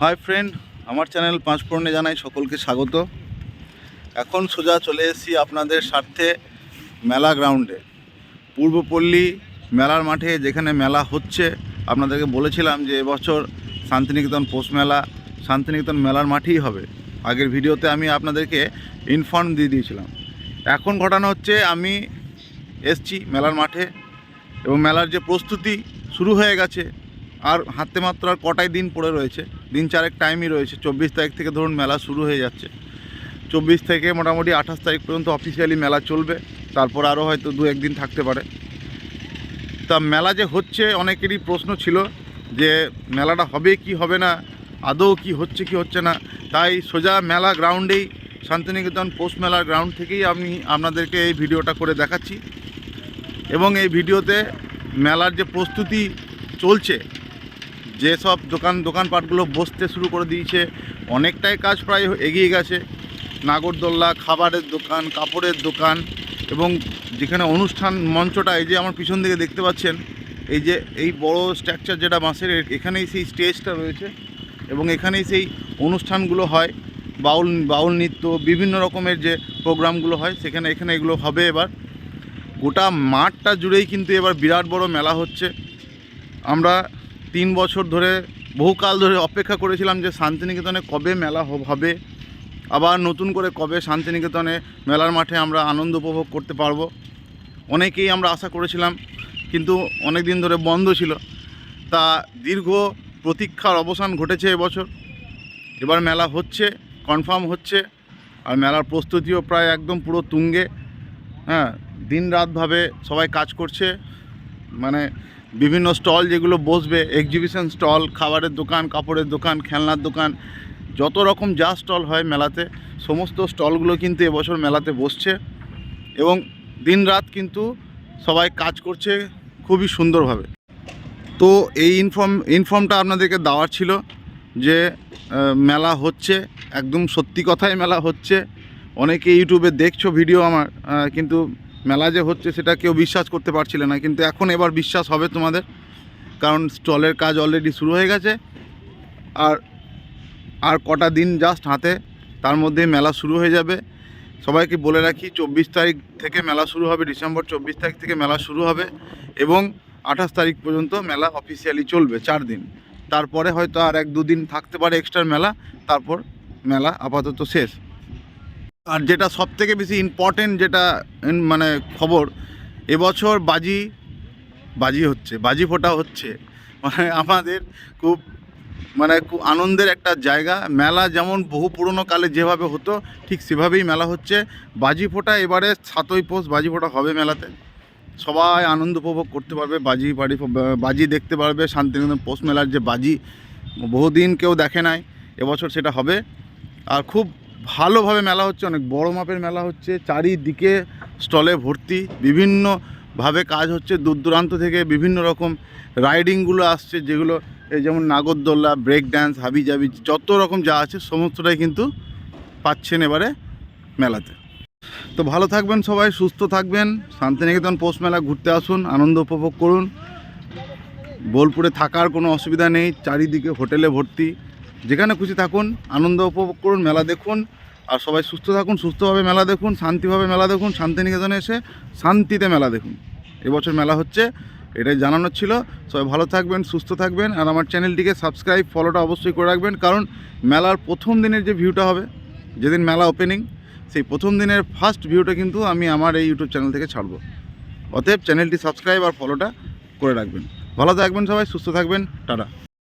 High friend আমার channel পাঁচ ফোরনে জানাই সকলকে স্বাগত। এখন সোজা চলে এসেছি আপনাদের স্বার্থে মেলা গ্রাউন্ডে পূর্বপল্লী মেলার মাঠে যেখানে মেলা হচ্ছে, আপনাদেরকে বলেছিলাম যে এবছর শান্তিনিকেতন পৌষ মেলা, শান্তিনিকেতন মেলার মাঠেই হবে। আগের ভিডিওতে আমি আপনাদেরকে ইনফর্ম দিয়ে দিয়েছিলাম। এখন ঘটনা হচ্ছে, আমি এসছি মেলার মাঠে এবং মেলার যে প্রস্তুতি শুরু হয়ে গেছে, আর হাতে মাত্র আর কটাই দিন পড়ে রয়েছে, দিন চারেক টাইমই রয়েছে। চব্বিশ তারিখ থেকে ধরুন মেলা শুরু হয়ে যাচ্ছে। চব্বিশ থেকে মোটামুটি আঠাশ তারিখ পর্যন্ত অফিসিয়ালি মেলা চলবে, তারপর আরও হয়তো দু একদিন থাকতে পারে। তা মেলা যে হচ্ছে, অনেকেরই প্রশ্ন ছিল যে মেলাটা হবে কি হবে না, আদৌ কি হচ্ছে কি হচ্ছে না, তাই সোজা মেলা গ্রাউন্ডেই শান্তিনিকেতন পোস্ট মেলার গ্রাউন্ড থেকেই আমি আপনাদেরকে এই ভিডিওটা করে দেখাচ্ছি। এবং এই ভিডিওতে মেলার যে প্রস্তুতি চলছে যেসব দোকান দোকানপাটগুলো বসতে শুরু করে দিয়েছে, অনেকটাই কাজ প্রায় এগিয়ে গেছে। নাগরদোল্লা, খাবারের দোকান, কাপড়ের দোকান এবং যেখানে অনুষ্ঠান মঞ্চটা এই যে আমার পিছন দিকে দেখতে পাচ্ছেন এই যে, এই বড় স্ট্রাকচার যেটা বাঁশের এখানেই সেই স্টেজটা রয়েছে এবং এখানেই সেই অনুষ্ঠানগুলো হয়, বাউল বাউল নৃত্য, বিভিন্ন রকমের যে প্রোগ্রামগুলো হয়, সেখানে, এখানে এগুলো হবে এবার। গোটা মাঠটা জুড়েই কিন্তু এবার বিরাট বড় মেলা হচ্ছে। আমরা তিন বছর ধরে, বহুকাল ধরে অপেক্ষা করেছিলাম যে শান্তিনিকেতনে কবে মেলা হব- আবার নতুন করে কবে শান্তিনিকেতনে মেলার মাঠে আমরা আনন্দ উপভোগ করতে পারব। অনেকেই আমরা আশা করেছিলাম কিন্তু অনেক দিন ধরে বন্ধ ছিল। তা দীর্ঘ প্রতীক্ষার অবসান ঘটেছে এবছর। এবার মেলা হচ্ছে কনফার্ম হচ্ছে, আর মেলার প্রস্তুতিও প্রায় একদম পুরো তুঙ্গে। হ্যাঁ দিন রাতভাবে সবাই কাজ করছে। মানে বিভিন্ন স্টল যেগুলো বসবে এক্সিবিশন স্টল খাবারের দোকান, কাপড়ের দোকান, খেলনার দোকান, যত রকম যা স্টল হয় মেলাতে, সমস্ত স্টলগুলো কিন্তু এবছর মেলাতে বসছে। এবং দিন রাত কিন্তু সবাই কাজ করছে খুবই সুন্দরভাবে। তো এই ইনফর্ম, ইনফর্মটা আপনাদেরকে দেওয়ার ছিল যে মেলা হচ্ছে, একদম সত্যি কথাই মেলা হচ্ছে। অনেকে ইউটিউবে দেখছ ভিডিও আমার কিন্তু মেলা যে হচ্ছে সেটা কেউ বিশ্বাস করতে পারছিল না। কিন্তু এখন এবার বিশ্বাস হবে তোমাদের, কারণ স্টলের কাজ অলরেডি শুরু হয়ে গেছে। আর আর কটা দিন জাস্ট হাতে, তার মধ্যে মেলা শুরু হয়ে যাবে। সবাইকে বলে রাখি, চব্বিশ তারিখ থেকে মেলা শুরু হবে, ডিসেম্বর চব্বিশ তারিখ থেকে মেলা শুরু হবে এবং আঠাশ তারিখ পর্যন্ত মেলা অফিসিয়ালি চলবে চার দিন। তারপরে হয়তো আর এক দুদিন থাকতে পারে এক্সট্রা মেলা, তারপর মেলা আপাতত শেষ। আর যেটা সব থেকে বেশি ইম্পর্টেন্ট যেটা মানে খবর, এবছর বাজি বাজি হচ্ছে, বাজি ফোটা হচ্ছে। মানে আমাদের খুব মানে খুব আনন্দের একটা জায়গা। মেলা যেমন বহু পুরনো কালে যেভাবে হতো, ঠিক সেভাবেই মেলা হচ্ছে। বাজি ফোটা এবারে সাতই পোষ বাজি ফোটা হবে মেলাতে। সবাই আনন্দ উপভোগ করতে পারবে, বাজি বাড়ি বাজি দেখতে পারবে, শান্তিনিকেতন পৌষ মেলার যে বাজি, বহুদিন কেউ দেখে নাই, এবছর সেটা হবে। আর খুব ভালোভাবে মেলা হচ্ছে, অনেক বড় মাপের মেলা হচ্ছে, চারিদিকে স্টলে ভর্তি, বিভিন্নভাবে কাজ হচ্ছে দূর দূরান্ত থেকে বিভিন্ন রকম রাইডিংগুলো আসছে, যেগুলো এই যেমন নাগরদোল্লা ব্রেক ড্যান্স হাবি জাবি যত রকম যা আছে, সমস্তটাই কিন্তু পাচ্ছেন এবারে মেলাতে। তো ভালো থাকবেন সবাই, সুস্থ থাকবেন। শান্তিনিকেতন পৌষ মেলা ঘুরতে আসুন, আনন্দ উপভোগ করুন। বোলপুরে থাকার কোনো অসুবিধা নেই, চারিদিকে হোটেলে ভর্তি। যেখানে খুশি থাকুন, আনন্দ উপভোগ করুন, মেলা দেখুন। আর সবাই সুস্থ থাকুন, সুস্থভাবে মেলা দেখুন, শান্তিভাবে মেলা দেখুন, শান্তিনিকেতনে এসে শান্তিতে মেলা দেখুন। এবছর মেলা হচ্ছে এটাই জানানোর ছিল। সবাই ভালো থাকবেন, সুস্থ থাকবেন, আর আমার চ্যানেলটিকে সাবস্ক্রাইব, ফলোটা অবশ্যই করে রাখবেন, কারণ মেলার প্রথম দিনের যে ভিউটা হবে, যেদিন মেলা ওপেনিং সেই প্রথম দিনের ফার্স্ট ভিউটা কিন্তু আমি আমার এই ইউটিউব চ্যানেল থেকে ছাড়বো। অতএব চ্যানেলটি সাবস্ক্রাইব আর ফলোটা করে রাখবেন। ভালো থাকবেন সবাই, সুস্থ থাকবেন, টাটা।